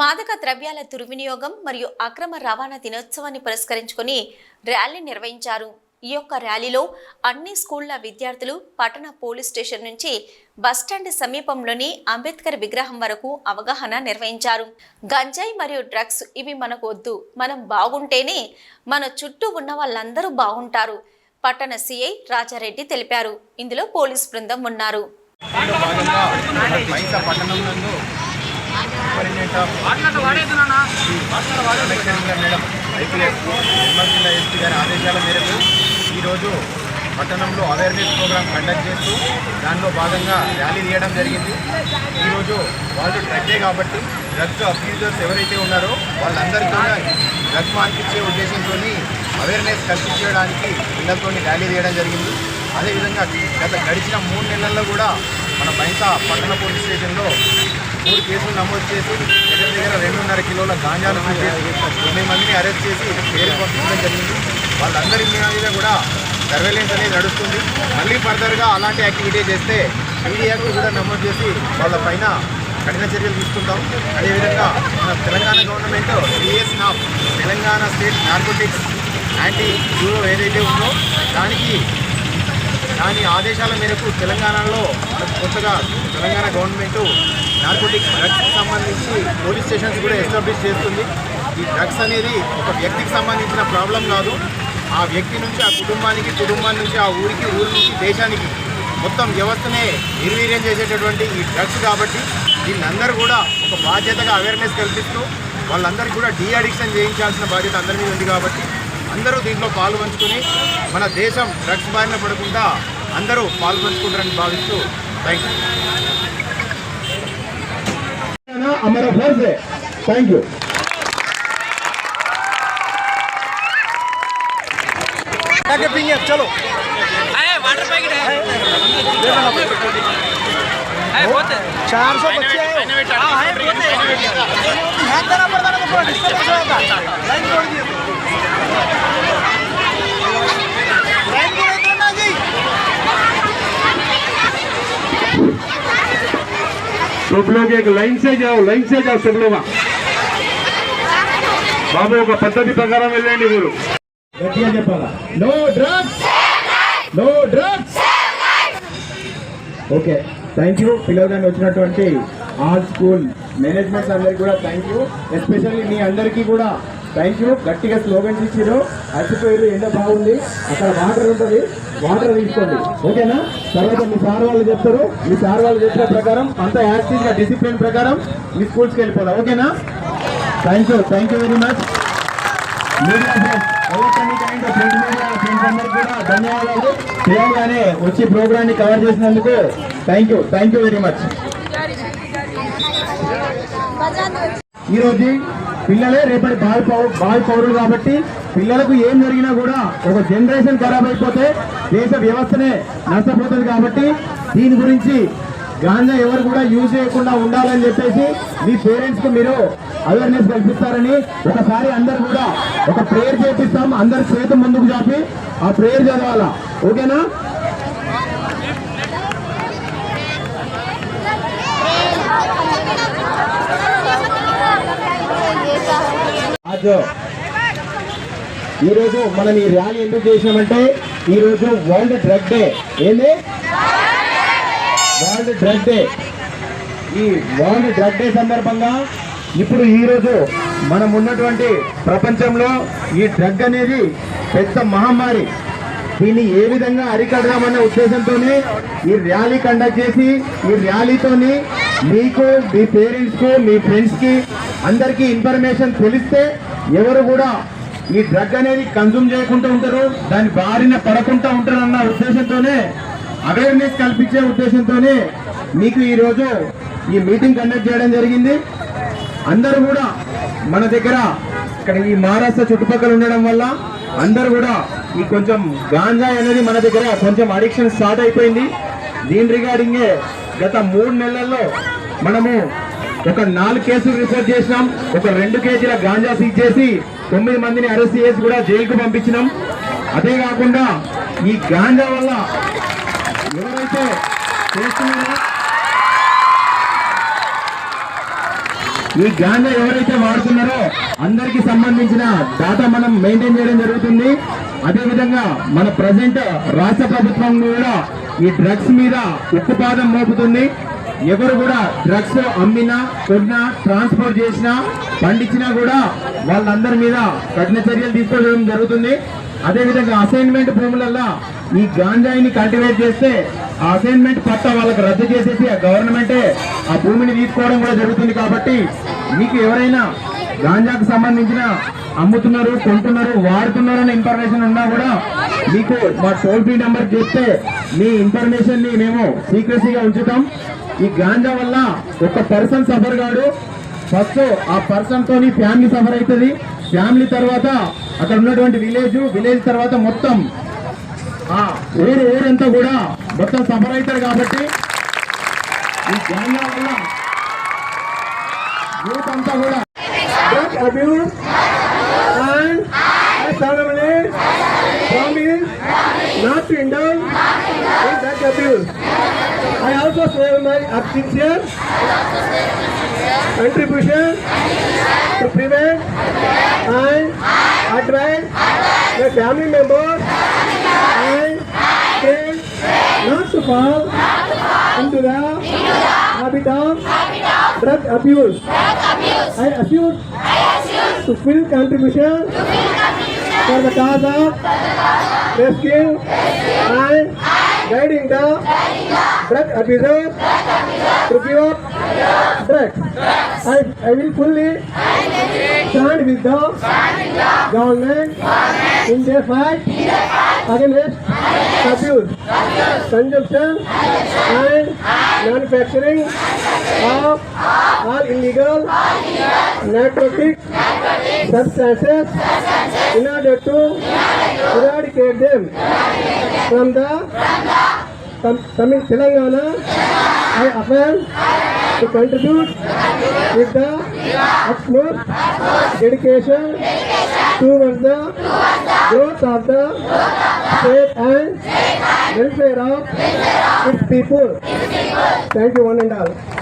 మాదక ద్రవ్యాల దుర్వినియోగం మరియు అక్రమ రవాణా దినోత్సవాన్ని పురస్కరించుకొని ర్యాలీ నిర్వహించారు. ఈ యొక్క ర్యాలీలో అన్ని స్కూళ్ళ విద్యార్థులు పట్టణ పోలీస్ స్టేషన్ నుంచి బస్టాండ్ సమీపంలోని అంబేద్కర్ విగ్రహం వరకు అవగాహన నిర్వహించారు. గంజాయి మరియు డ్రగ్స్ ఇవి మనకు వద్దు. మనం బాగుంటేనే మన చుట్టూ ఉన్న వాళ్ళందరూ బాగుంటారు. పట్టణ సిఐ రాజారెడ్డి తెలిపారు. ఇందులో పోలీస్ బృందం ఉన్నారు దీనిలో భాగంగా మైస పట్టణం నందు superintendent of madam IPS Nirmal జిల్లా ఎస్పీ గారి ఆదేశాల మేరకు ఈరోజు పట్టణంలో అవేర్నెస్ ప్రోగ్రామ్ కండక్ట్ చేస్తూ దానిలో భాగంగా ర్యాలీ తీయడం జరిగింది ఈరోజు వాళ్ళు డ్రగ్గే కాబట్టి డ్రగ్స్ అబ్యూజర్స్ ఎవరైతే ఉన్నారో వాళ్ళందరితో డ్రగ్స్ మాన్పించే ఉద్దేశంతో అవేర్నెస్ కల్పించడానికి పిల్లలతో ర్యాలీ తీయడం జరిగింది అదేవిధంగా గత గడిచిన మూడు నెలల్లో కూడా మన బైంసా పట్టణ పోలీస్ స్టేషన్లో మూడు కేసులు నమోదు చేసి దగ్గర దగ్గర రెండున్నర కిలోల గాంజాను చేసి తొమ్మిది మందిని అరెస్ట్ చేసి పేరు పంపించడం జరిగింది. వాళ్ళందరి మీద కూడా సర్వేలెన్స్ అనేది నడుస్తుంది. మళ్ళీ ఫర్దర్గా అలాంటి యాక్టివిటీ చేస్తే మీడియాకు కూడా నమోదు చేసి వాళ్ళ పైన కఠిన చర్యలు తీసుకుంటాం. అదేవిధంగా మన Telangana government TS NAB Telangana state narcotics anti bureau ఏదైతే ఉందో దానికి దాని ఆదేశాల మేరకు తెలంగాణలో కొత్తగా తెలంగాణ గవర్నమెంట్ నార్కోటిక్స్ డ్రగ్స్కి సంబంధించి పోలీస్ స్టేషన్స్ కూడా ఎస్టాబ్లిష్ చేస్తుంది. ఈ డ్రగ్స్ అనేది ఒక వ్యక్తికి సంబంధించిన ప్రాబ్లం కాదు. ఆ వ్యక్తి నుంచి ఆ కుటుంబానికి కుటుంబాన్ని నుంచి ఆ ఊరికి ఊరి నుంచి దేశానికి మొత్తం వ్యవస్థనే నిర్వీర్యం చేసేటటువంటి ఈ డ్రగ్స్ కాబట్టి దీన్నందరూ కూడా ఒక బాధ్యతగా అవేర్నెస్ కల్పిస్తూ వాళ్ళందరికీ కూడా డీ అడిక్షన్ చేయించాల్సిన బాధ్యత అందరి మీద ఉంది కాబట్టి అందరూ దీంట్లో పాలు పంచుకొని మన దేశం డ్రగ్స్ బారిన పడకుండా అందరూ పాలు పంచుకుంటారని భావిస్తూ థ్యాంక్ యూ हमारा फर्ज है थैंक यू चलो है वाटर पैकेट है है बहुत है चार सौ बच्चे हैं हाँ है बहुत है ध्यान देना पड़ता है थोड़ा डिस्टर्ब हो जाता लाइन छोड़ दिए लाइन छोड़ दो ना जी सब लोग एक लाइन से जाओ लाइन से जाओ सब लोग బాబు ఒక పద్ధతి ప్రకారం వెళ్ళండి మీరు గట్టిగా చెప్పాలా no drugs no drugs okay Thank you పిల్లలు వచ్చినటువంటి ఆల్ స్కూల్ మేనేజ్మెంట్స్ అందరికి కూడా థ్యాంక్ యూ ఎస్పెషల్లీ మీ అందరికీ కూడా థ్యాంక్ యూ గట్టిగా స్లోగన్స్ ఇచ్చారు అచ్చిపోయారు ఎండ బాగుంది. అక్కడ వాటర్ ఉంటుంది. వాటర్ తీసుకోండి. ఓకేనా? తర్వాత మీ సార్ వాళ్ళు చెప్తారు. మీ సార్ వాళ్ళు చెప్పిన ప్రకారం అంత యాక్టివ్గా డిసిప్లిన్ ప్రకారం మీ స్కూల్స్కి వెళ్ళిపోదాం. ఓకేనా? Thank you thank you very much ధన్యవాదాలు. వచ్చి ప్రోగ్రామ్ని కవర్ చేసినందుకు thank you thank you very much ఈరోజు పిల్లలే రేపటి బాల్ పౌ- బాల్ పౌరులు కాబట్టి పిల్లలకు ఏం జరిగినా కూడా ఒక జనరేషన్ ఖరాబ్ అయిపోతే దేశ వ్యవస్థనే నష్టపోతుంది కాబట్టి దీని గురించి గాంజా ఎవరు కూడా యూజ్ చేయకుండా ఉండాలని చెప్పేసి మీ పేరెంట్స్కు మీరు అవేర్నెస్ కల్పిస్తారని ఒకసారి అందరు కూడా ఒక ప్రేయర్ చేపిస్తాం. అందరు చేతి ముందుకు చాపి ఆ ప్రేయర్ చదవాలా. ఓకేనా? ఈ ఈరోజు మనం ఈ ర్యాలీ ఎందుకు చేసినామంటే ఈరోజు వరల్డ్ డ్రగ్ డే. ఏంది? World drug day. ఈ వరల్డ్ డ్రగ్ డే సందర్భంగా ఇప్పుడు ఈరోజు మనం ఉన్నటువంటి ప్రపంచంలో ఈ డ్రగ్ అనేది పెద్ద మహమ్మారి. దీన్ని ఏ విధంగా అరికడదామనే ఉద్దేశంతోనే ఈ ర్యాలీ కండక్ట్ చేసి ఈ ర్యాలీతోని మీకు మీ పేరెంట్స్కు మీ ఫ్రెండ్స్కి అందరికీ ఇన్ఫర్మేషన్ తెలిస్తే ఎవరు కూడా ఈ డ్రగ్ అనేది కన్జ్యూమ్ చేయకుండా ఉంటారు దాని బారిన పడకుండా ఉంటారు అన్న ఉద్దేశంతోనే అవేర్నెస్ కల్పించే ఉద్దేశంతోనే మీకు ఈరోజు ఈ మీటింగ్ కండక్ట్ చేయడం జరిగింది. అందరూ కూడా మన దగ్గర ఇక్కడ ఈ మహారాష్ట్ర చుట్టుపక్కల ఉండడం వల్ల అందరూ కూడా ఈ కొంచెం గాంజా అనేది మన దగ్గర కొంచెం అడిక్షన్ స్టార్ట్ అయిపోయింది. దీని రిగార్డింగే గత మూడు నెలల్లో మనము ఒక నాలుగు కేసులు రిపోర్ట్ చేసినాం. ఒక రెండు కేజీల గాంజా సీజ్ చేసి తొమ్మిది మందిని అరెస్ట్ చేసి కూడా జైలుకు పంపించినాం. అదే కాకుండా ఈ గాంజా వల్ల ఎవరైతే చేస్తున్నారో ఈ గాంజా ఎవరైతే వాడుతున్నారో అందరికి సంబంధించిన డాటా మనం మెయింటైన్ చేయడం జరుగుతుంది. అదేవిధంగా మన ప్రజెంట్ రాష్ట్ర ప్రభుత్వం కూడా ఈ డ్రగ్స్ మీద ఉక్కుపాదం మోపుతుంది. ఎవరు కూడా డ్రగ్స్ అమ్మినా కొన్నా ట్రాన్స్పోర్ట్ చేసినా పండించినా కూడా వాళ్ళందరి మీద కఠిన చర్యలు తీసుకోవడం జరుగుతుంది. అదేవిధంగా అసైన్మెంట్ భూములల్లో ఈ గాంజాయిని కల్టివేట్ చేస్తే ఆ అసైన్మెంట్ పట్ట వాళ్ళకి రద్దు చేసేసి ఆ గవర్నమెంటే ఆ భూమిని తీసుకోవడం కూడా జరుగుతుంది కాబట్టి మీకు ఎవరైనా గాంజాకు సంబంధించిన అమ్ముతున్నారు కొంటున్నారు వాడుతున్నారు అనే ఇన్ఫర్మేషన్ ఉన్నా కూడా మీకు మా టోల్ ఫ్రీ నెంబర్ చెప్తే మీ ఇన్ఫర్మేషన్ని మేము సీక్రెసీగా ఉంచుతాం. ఈ గాంజా వల్ల ఒక పర్సన్ సఫర్ కాడు ఫస్ట్ ఆ పర్సన్ తోని ఫ్యామిలీ సఫర్ అవుతుంది ఫ్యామిలీ తర్వాత అక్కడ ఉన్నటువంటి విలేజ్ విలేజ్ తర్వాత మొత్తం ఆ ఊరు ఊరంతా కూడా మొత్తం సఫర్ అవుతారు కాబట్టి ఈ గాంజా వల్ల యూత్ అంతా కూడా drug abuse and I solemnly promise not to indulge in drug abuse. I also say my sincere contribution to prevent and advise my family members and friends not to fall into the happy of, habit of drug abuse. Drug abuse. I assure I assure to fill contribution, to fill contribution for the cause of, for the cause of rescue, rescue i and guiding the, guiding the drug abuse drug abuse to give up, give up I, I will fully I will stand with the, stand with the government, government in their fight. In their fight against abuse, consumption and manufacturing of all illegal narcotic substances in order to eradicate them from the coming Telangana. I affirm to contribute with the utmost dedication towards the growth of the state and welfare of its people. Thank you one and all.